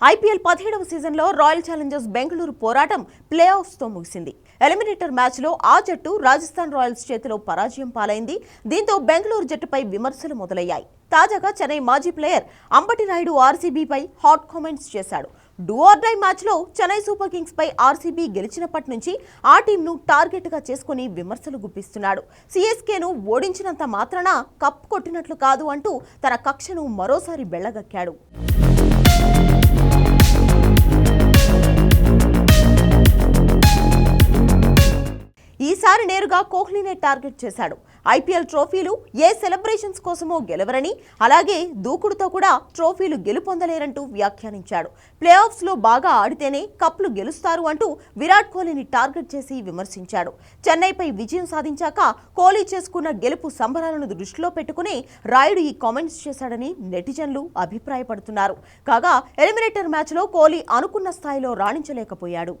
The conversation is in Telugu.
ఐపీఎల్ పదిహేడవ సీజన్లో రాయల్ ఛాలెంజర్స్ బెంగళూరు పోరాటం ప్లే ఆఫ్స్తో ముగిసింది. ఎలిమినేటర్ మ్యాచ్లో ఆ జట్టు రాజస్థాన్ రాయల్స్ చేతిలో పరాజయం పాలైంది. దీంతో బెంగళూరు జట్టుపై విమర్శలు మొదలయ్యాయి. తాజాగా చెన్నై మాజీ ప్లేయర్ అంబటి నాయుడు ఆర్సీబీపై హాట్ కామెంట్స్ చేశాడు. డూఆర్ డై మ్యాచ్లో చెన్నై సూపర్ కింగ్స్ పై ఆర్సీబీ గెలిచినప్పటి నుంచి ఆ టీంను టార్గెట్గా చేసుకుని విమర్శలు గుప్పిస్తున్నాడు. సిఎస్కేను ఓడించినంత మాత్రాన కప్ కొట్టినట్లు కాదు అంటూ తన కక్షను మరోసారి బెళ్ళగక్కాడు ఈసారి నేరుగా కోహ్లీనే టార్గెట్ చేశాడు. ఐపీఎల్ ట్రోఫీలు ఏ సెలబ్రేషన్స్ కోసమో గెలవరని అలాగే దూకుడుతో కూడా ట్రోఫీలు గెలుపొందలేరంటూ వ్యాఖ్యానించాడు. ప్లే ఆఫ్స్లో బాగా ఆడితేనే కప్లు గెలుస్తారు అంటూ విరాట్ కోహ్లీని టార్గెట్ చేసి విమర్శించాడు. చెన్నైపై విజయం సాధించాక కోహ్లీ చేసుకున్న గెలుపు సంబరాలను దృష్టిలో పెట్టుకుని రాయుడు ఈ కామెంట్స్ చేశాడని నెటిజన్లు అభిప్రాయపడుతున్నారు. కాగా ఎలిమినేటర్ మ్యాచ్లో కోహ్లీ అనుకున్న స్థాయిలో రాణించలేకపోయాడు.